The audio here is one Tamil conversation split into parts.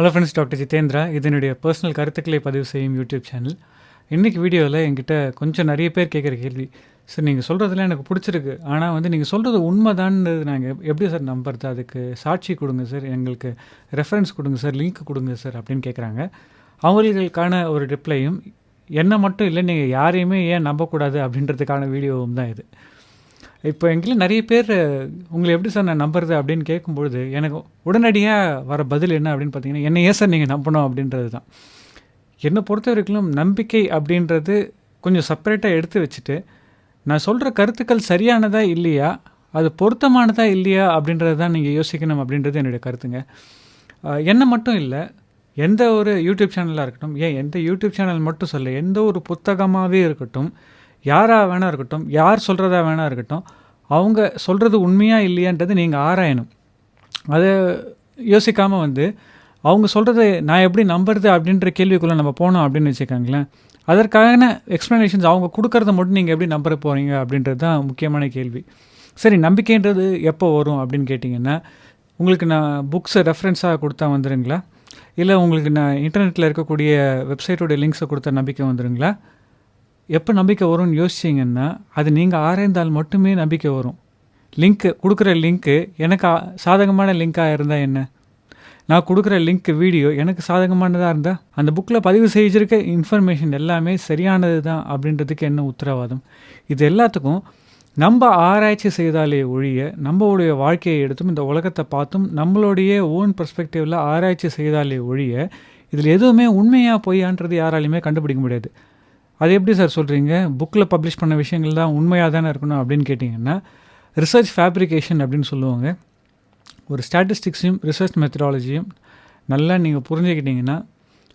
ஹலோ ஃப்ரெண்ட்ஸ் டாக்டர் ஜிதேந்திரா இதனுடைய பர்சனல் கருத்துக்களை பதிவு செய்யும் யூடியூப் சேனல் இன்றைக்கி வீடியோவில் என்கிட்ட கொஞ்சம் நிறைய பேர் கேட்குற கேள்வி. சார் நீங்கள் சொல்கிறதுலாம் எனக்கு பிடிச்சிருக்கு. ஆனால் வந்து நீங்கள் சொல்கிறது உண்மைதான்றது நாங்கள் எப்படி சார் நம்புறது? அதுக்கு சாட்சி கொடுங்க சார். எங்களுக்கு ரெஃபரன்ஸ் கொடுங்க சார். லிங்க் கொடுங்க சார் அப்படின்னு கேட்குறாங்க அவங்களுக்கான ஒரு ரிப்ளையும் என்ன மட்டும் இல்லை நீங்கள் யாரையுமே ஏன் நம்பக்கூடாது? அப்படின்றதுக்கான வீடியோவும் தான் இது. இப்போ எங்களை நிறைய பேர் உங்களை எப்படி சார் நான் நம்புறது அப்படின்னு கேட்கும்பொழுது எனக்கு உடனடியாக வர பதில் என்ன அப்படின்னு பார்த்தீங்கன்னா என்ன ஏன் சார் நீங்கள் நம்பணும் அப்படின்றது தான். என்னை பொறுத்த வரைக்கும் நம்பிக்கை அப்படின்றது கொஞ்சம் செப்பரேட்டாக எடுத்து வச்சுட்டு நான் சொல்கிற கருத்துக்கள் சரியானதா இல்லையா அது பொருத்தமானதா இல்லையா அப்படின்றது தான் நீங்கள் யோசிக்கணும் அப்படின்றது என்னுடைய கருத்துங்க. என்ன மட்டும் இல்லை எந்த ஒரு யூடியூப் சேனலாக இருக்கட்டும் ஏன் எந்த யூடியூப் சேனல் மட்டும் சொல்ல எந்த ஒரு புத்தகமாகவே இருக்கட்டும் யாராக வேணா இருக்கட்டும் யார் சொல்கிறதா வேணா இருக்கட்டும் அவங்க சொல்கிறது உண்மையாக இல்லையான்றது நீங்கள் ஆராயணும். அதை யோசிக்காமல் வந்து அவங்க சொல்கிறத நான் எப்படி நம்புறது அப்படின்ற கேள்விக்குள்ளே நம்ம போனோம் அப்படின்னு வச்சுக்கோங்களேன். அதற்கான எக்ஸ்ப்ளனேஷன்ஸ் அவங்க கொடுக்கறத மட்டும் நீங்கள் எப்படி நம்புற போகிறீங்க அப்படின்றது தான் முக்கியமான கேள்வி. சரி நம்பிக்கைன்றது எப்போ வரும் அப்படின்னு கேட்டிங்கன்னா உங்களுக்கு நான் புக்ஸை ரெஃபரன்ஸாக கொடுத்தா வந்துடுங்களா இல்லை உங்களுக்கு நான் இன்டர்நெட்டில் இருக்கக்கூடிய வெப்சைட்டோட லிங்க்ஸை கொடுத்த நம்பிக்கை வந்துடுங்களா எப்போ நம்பிக்கை வரும்னு யோசிச்சிங்கன்னா அது நீங்கள் ஆராய்ந்தால் மட்டுமே நம்பிக்கை வரும். லிங்க்கு கொடுக்குற லிங்க்கு எனக்கு சாதகமான லிங்க்காக இருந்தால் என்ன? நான் கொடுக்குற லிங்க் வீடியோ எனக்கு சாதகமானதாக இருந்தால் அந்த புக்கில் பதிவு செஞ்சிருக்க இன்ஃபர்மேஷன் எல்லாமே சரியானது தான் அப்படின்றதுக்கு என்ன உத்தரவாதம்? இது எல்லாத்துக்கும் நம்ம ஆராய்ச்சி செய்தாலே ஒழிய நம்மளுடைய வாழ்க்கையை எடுத்தும் இந்த உலகத்தை பார்த்தும் நம்மளுடைய ஓன் பர்ஸ்பெக்டிவில் ஆராய்ச்சி செய்தாலே ஒழிய இதில் எதுவுமே உண்மையாக பொய்யான்றது யாராலையுமே கண்டுபிடிக்க முடியாது. அது எப்படி சார் சொல்கிறீங்க புக்கில் பப்ளிஷ் பண்ண விஷயங்கள் தான் உண்மையாக தானே இருக்கணும் அப்படின்னு கேட்டிங்கன்னா ரிசர்ச் ஃபேப்ரிகேஷன் அப்படின்னு சொல்லுவாங்க. ஒரு ஸ்டாட்டிஸ்டிக்ஸையும் ரிசர்ச் மெத்தடாலஜியும் நல்லா நீங்கள் புரிஞ்சுக்கிட்டிங்கன்னா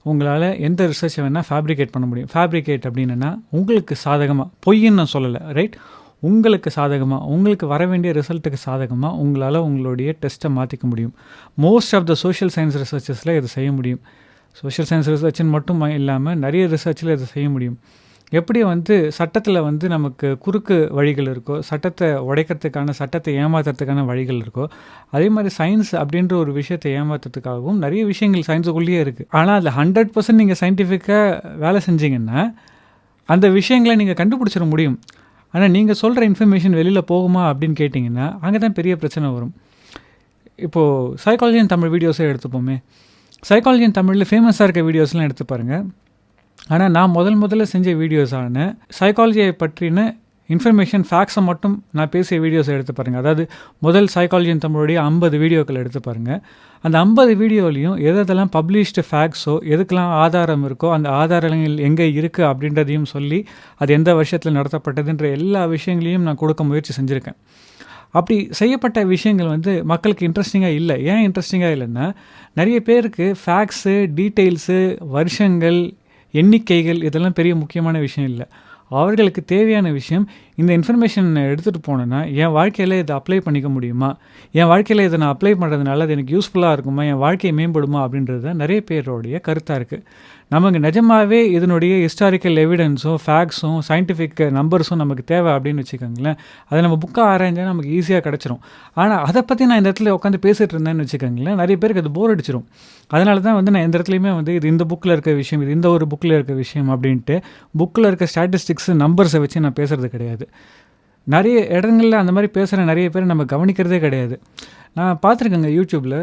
உங்களால் எந்த ரிசர்ச்சை வேணால் ஃபேப்ரிகேட் பண்ண முடியும். ஃபேப்ரிகேட் அப்படின்னா உங்களுக்கு சாதகமாக பொய்ன்னு நான் சொல்லலை ரைட் உங்களுக்கு சாதகமாக உங்களுக்கு வர வேண்டிய ரிசல்ட்டுக்கு சாதகமாக உங்களால் உங்களுடைய டெஸ்ட்டை மாற்றிக்க முடியும். Most of the social science ரிசர்ச்சஸில் இதை செய்ய முடியும். சோஷியல் சயின்ஸ் ரிசர்ச்னு மட்டும் இல்லாமல் நிறைய ரிசர்ச்சில் இதை செய்ய முடியும். எப்படி வந்து சட்டத்தில் வந்து நமக்கு குறுக்கு வழிகள் இருக்கோ சட்டத்தை உடைக்கிறதுக்கான சட்டத்தை ஏமாத்துறதுக்கான வழிகள் இருக்கோ அதே மாதிரி சயின்ஸ் அப்படின்ற ஒரு விஷயத்தை ஏமாத்துறதுக்காகவும் நிறைய விஷயங்கள் சயின்ஸுக்குள்ளேயே இருக்குது ஆனால் அதில் ஹண்ட்ரட் பர்சன்ட் நீங்கள் சயின்டிஃபிக்காக வேலை செஞ்சீங்கன்னா அந்த விஷயங்களை நீங்கள் கண்டுபிடிச்சிட முடியும். ஆனால் நீங்கள் சொல்கிற இன்ஃபர்மேஷன் வெளியில் போகுமா அப்படின்னு கேட்டிங்கன்னா அங்கே தான் பெரிய பிரச்சனை வரும். இப்போது சைக்காலஜி தமிழ் வீடியோஸே எடுத்துப்போமே. சைக்காலஜி தமிழில் ஃபேமஸாக இருக்க வீடியோஸ்லாம் எடுத்து பாருங்கள் ஆனால் நான் முதல் முதல்ல செஞ்ச வீடியோஸான சைக்காலஜியை பற்றின இன்ஃபர்மேஷன் ஃபேக்ஸை மட்டும் நான் பேசிய வீடியோஸை எடுத்து பாருங்கள் அதாவது முதல் சைக்காலஜியின் தமிழுடைய ஐம்பது வீடியோக்கள் எடுத்து பாருங்கள் அந்த ஐம்பது வீடியோலையும் எதெல்லாம் பப்ளிஷ்டு ஃபேக்ஸோ எதுக்கெல்லாம் ஆதாரம் இருக்கோ அந்த ஆதாரங்கள் எங்கே இருக்குது அப்படின்றதையும் சொல்லி அது எந்த வருஷத்தில் நடத்தப்பட்டதுன்ற எல்லா விஷயங்களையும் நான் கொடுக்க முயற்சி செஞ்சுருக்கேன். அப்படி செய்யப்பட்ட விஷயங்கள் வந்து மக்களுக்கு இன்ட்ரெஸ்டிங்காக இல்லை. ஏன் இன்ட்ரெஸ்டிங்காக இல்லைன்னா நிறைய பேருக்கு ஃபேக்ஸு டீட்டெயில்ஸு வருஷங்கள் எண்ணிக்கைகள் இதெல்லாம் பெரிய முக்கியமான விஷயம் இல்லை. அவர்களுக்கு தேவையான விஷயம் இந்த இன்ஃபர்மேஷன் எடுத்துகிட்டு போனேன்னா என் வாழ்க்கையில் இதை அப்ளை பண்ணிக்க முடியுமா? என் வாழ்க்கையில் இதை நான் அப்ளை பண்ணுறதுனால அது எனக்கு யூஸ்ஃபுல்லாக இருக்குமா? என் வாழ்க்கையை மேம்படுமா? அப்படின்றது தான் நிறைய பேருடைய கருத்தாக இருக்குது நமக்கு நிஜமாகவே இதனுடைய ஹிஸ்டாரிக்கல் எவிடன்ஸும் ஃபேக்ஸும் சயின்டிஃபிக் நம்பர்ஸும் நமக்கு தேவை அப்படின்னு வச்சுக்கோங்களேன். அதை நம்ம புக்காக ஆராய்ஞ்சால் நமக்கு ஈஸியாக கிடச்சிரும். ஆனால் அதை பற்றி நான் இந்த இடத்துல உட்காந்து பேசிகிட்டு இருந்தேன்னு வச்சுக்கோங்களேன் நிறைய பேருக்கு அது போர் அடிச்சிரும். அதனால தான் வந்து நான் எந்த இடத்துலையுமே வந்து இது இந்த புக்கில் இருக்க விஷயம் இது இந்த ஒரு புக்கில் இருக்க விஷயம் அப்படின்ட்டு புக்கில் இருக்க ஸ்டாட்டிஸ்டிக்ஸ் நம்பர்ஸை வச்சு நான் பேசுகிறது கிடையாது. நிறைய இடங்களில் அந்த மாதிரி பேசுகிற நிறைய பேர் நம்ம கவனிக்கிறதே கிடையாது. நான் பார்த்துருக்கேங்க யூடியூப்பில்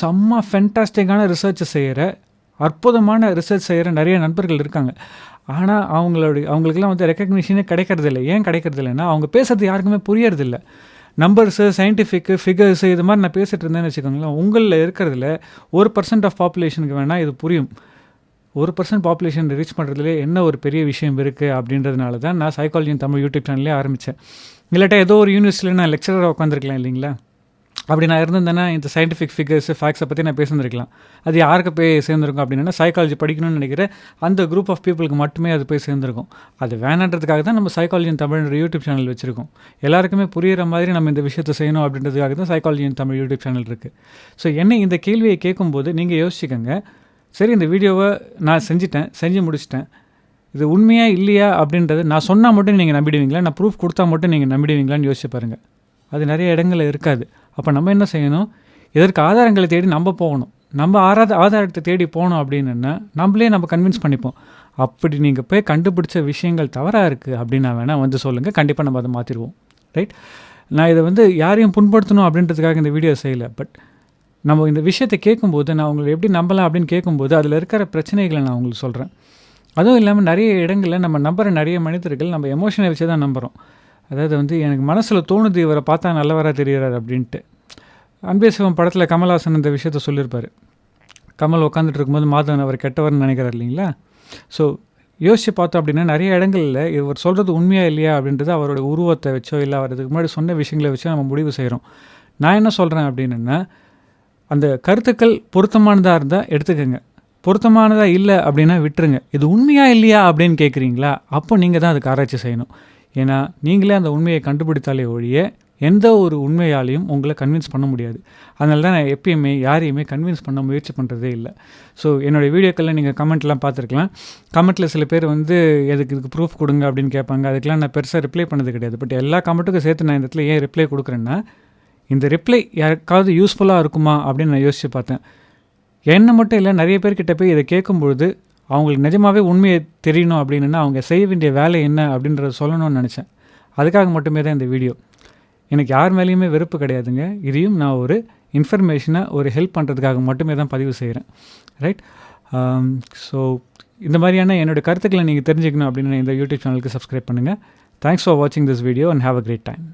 செம்ம ஃபென்டாஸ்டிக்கான ரிசர்ச் செய்கிற அற்புதமான ரிசர்ச் செய்கிற நிறைய நண்பர்கள் இருக்காங்க. ஆனால் அவங்களுடைய அவங்களுக்குலாம் வந்து ரெக்கக்னிஷனே கிடைக்கிறது இல்லை ஏன் கிடைக்கிறது இல்லைன்னா அவங்க பேசுறது யாருக்குமே புரியறதில்ல. நம்பர்ஸு சயின்டிஃபிக்கு ஃபிகர்ஸு இது மாதிரி நான் பேசிகிட்டு இருந்தேன்னு வச்சுக்கோங்களேன் உங்களில் இருக்கிறதுல ஒரு பர்சன்ட் ஆஃப் பாப்புலேஷனுக்கு வேணால் இது புரியும். ஒரு பர்சன்ட் பாப்புலேஷன் ரீச் பண்ணுறதுல என்ன ஒரு பெரிய விஷயம் இருக்குது அப்படின்றதுனால தான் நான் சைக்காலஜி தமிழ் யூடியூப் சேனல்லே ஆரம்பித்தேன் இல்லாட்டா ஏதோ ஒரு யூனிவர்சிட்டியில் நான் லெக்சராக உட்காந்துருக்கலாம் இல்லைங்களா? அப்படி நான் இருந்திருந்தேன்னா இந்த சயின்டிஃபிக் ஃபிகர்ஸ் ஃபேக்ஸை பற்றி நான் பேசியிருந்திருக்கலாம். அது யாருக்கு போய் சேர்ந்துருக்கும் அப்படின்னா சைக்காலஜி படிக்கணும்னு நினைக்கிற அந்த குரூப் ஆஃப் பீப்புளுக்கு மட்டுமே அது போய் சேர்ந்துருக்கும். அது வேணான்றதுக்காக தான் நம்ம சைக்காலஜி தமிழ்ன்ற யூடியூப் சேனல் வச்சுருக்கோம். எல்லாருக்குமே புரிகிற மாதிரி நம்ம இந்த விஷயத்தை செய்யணும் அப்படின்றதுக்காக தான் சைக்காலஜி தமிழ் யூடியூப் சேனல் இருக்குது ஸோ என்ன இந்த கேள்வியை கேட்கும்போது நீங்கள் யோசிச்சுக்கோங்க. சரி இந்த வீடியோவை நான் செஞ்சிட்டேன் செஞ்சு முடிச்சிட்டேன். இது உண்மையா இல்லையா அப்படின்றது நான் சொன்னால் மட்டும் நீங்கள் நம்பிடுவீங்களா? நான் ப்ரூஃப் கொடுத்தா மட்டும் நீங்கள் நம்பிடுவீங்களான்னு யோசிச்சு பாருங்கள் அது நிறைய இடங்களில் இருக்காது. அப்போ நம்ம என்ன செய்யணும்? இதற்கு ஆதாரங்களை தேடி நம்ம போகணும். நம்ம ஆராத ஆதாரத்தை தேடி போனோம் அப்படின்னா நம்மளே நம்ம கன்வின்ஸ் பண்ணிப்போம். அப்படி நீங்கள் போய் கண்டுபிடிச்ச விஷயங்கள் தவறாக இருக்குது அப்படின்னா வேணால் வந்து சொல்லுங்கள் கண்டிப்பாக நம்ம அதை மாற்றிடுவோம் ரைட் நான் இதை வந்து யாரையும் புண்படுத்தணும் அப்படின்றதுக்காக இந்த வீடியோ செய்யலை. பட் நம்ம இந்த விஷயத்தை கேட்கும்போது நான் உங்களை எப்படி நம்பலாம் அப்படின்னு கேட்கும்போது அதில் இருக்கிற பிரச்சனைகளை நான் உங்களுக்கு சொல்கிறேன் அதுவும் இல்லாமல் நிறைய இடங்களில் நம்ம நம்புகிற நிறைய மனிதர்கள் நம்ம எமோஷனை வச்சு தான் நம்புகிறோம் அதாவது வந்து எனக்கு மனசில் தோணுது இவரை பார்த்தா நல்லவராக தெரிகிறார் அப்படின்ட்டு. அன்பே சிவம் படத்தில் கமல்ஹாசன் இந்த விஷயத்த சொல்லியிருப்பார். கமல் உட்காந்துட்டு இருக்கும்போது மாதவன் அவர் கெட்டவர்னு நினைக்கிறார் இல்லைங்களா? ஸோ யோசிச்சு பார்த்தோம் அப்படின்னா நிறைய இடங்களில் இவர் சொல்கிறது உண்மையாக இல்லையா அப்படின்றது அவரோட உருவத்தை வச்சோ இல்லை அவர் இதுக்கு முன்னாடி சொன்ன விஷயங்களை வச்சோ நம்ம முடிவு செய்கிறோம் நான் என்ன சொல்கிறேன் அப்படின்னா அந்த கருத்துக்கள் பொருத்தமானதாக இருந்தால் எடுத்துக்கோங்க. பொருத்தமானதாக இல்லை அப்படின்னா விட்டுருங்க. இது உண்மையா இல்லையா அப்படின்னு கேட்குறீங்களா அப்போ நீங்கள் தான் அதுக்கு ஆராய்ச்சி செய்யணும். ஏன்னா நீங்களே அந்த உண்மையை கண்டுபிடித்தாலே ஒழிய எந்த ஒரு உண்மையாலையும் உங்களை கன்வின்ஸ் பண்ண முடியாது. அதனால தான் நான் எப்பயுமே யாரையுமே கன்வின்ஸ் பண்ண முயற்சி பண்ணுறதே இல்லை. ஸோ என்னோடய வீடியோக்களில் நீங்கள் கமெண்ட்லாம் பார்த்துருக்கலாம். கமெண்ட்டில் சில பேர் வந்து எதுக்கு இதுக்கு ப்ரூஃப் கொடுங்க? அப்படின்னு கேட்பாங்க. அதுக்கெலாம் நான் பெருசாக ரிப்ளை பண்ணது கிடையாது. பட் எல்லா கமெண்ட்டுக்கும் சேர்த்து நான் இந்த இடத்துல ஏன் ரிப்ளை கொடுக்குறேன்னா இந்த ரிப்ளை யாருக்காவது யூஸ்ஃபுல்லாக இருக்குமா அப்படின்னு நான் யோசித்து பார்த்தேன். என்ன மட்டும் இல்லை நிறைய பேர்கிட்ட போய் இதை கேட்கும்பொழுது அவங்களுக்கு நிஜமாகவே உண்மையை தெரியணும் அப்படின்னா அவங்க செய்ய வேண்டிய வேலை என்ன அப்படின்றத சொல்லணும்னு நினச்சேன். அதுக்காக மட்டுமே தான் இந்த வீடியோ எனக்கு யார் மேலேயுமே வெறுப்பு கிடையாதுங்க. இதையும் நான் ஒரு இன்ஃபர்மேஷனை ஒரு ஹெல்ப் பண்ணுறதுக்காக மட்டுமே தான் பதிவு செய்கிறேன் ரைட் ஸோ um, இந்த மாதிரியான என்னோடய கருத்துக்களை நீங்கள் தெரிஞ்சுக்கணும் அப்படின்னு இந்த யூடியூப் சேனலுக்கு சப்ஸ்கிரைப் பண்ணுங்கள் தேங்க்ஸ் ஃபார் வாட்சிங் this video and have a great time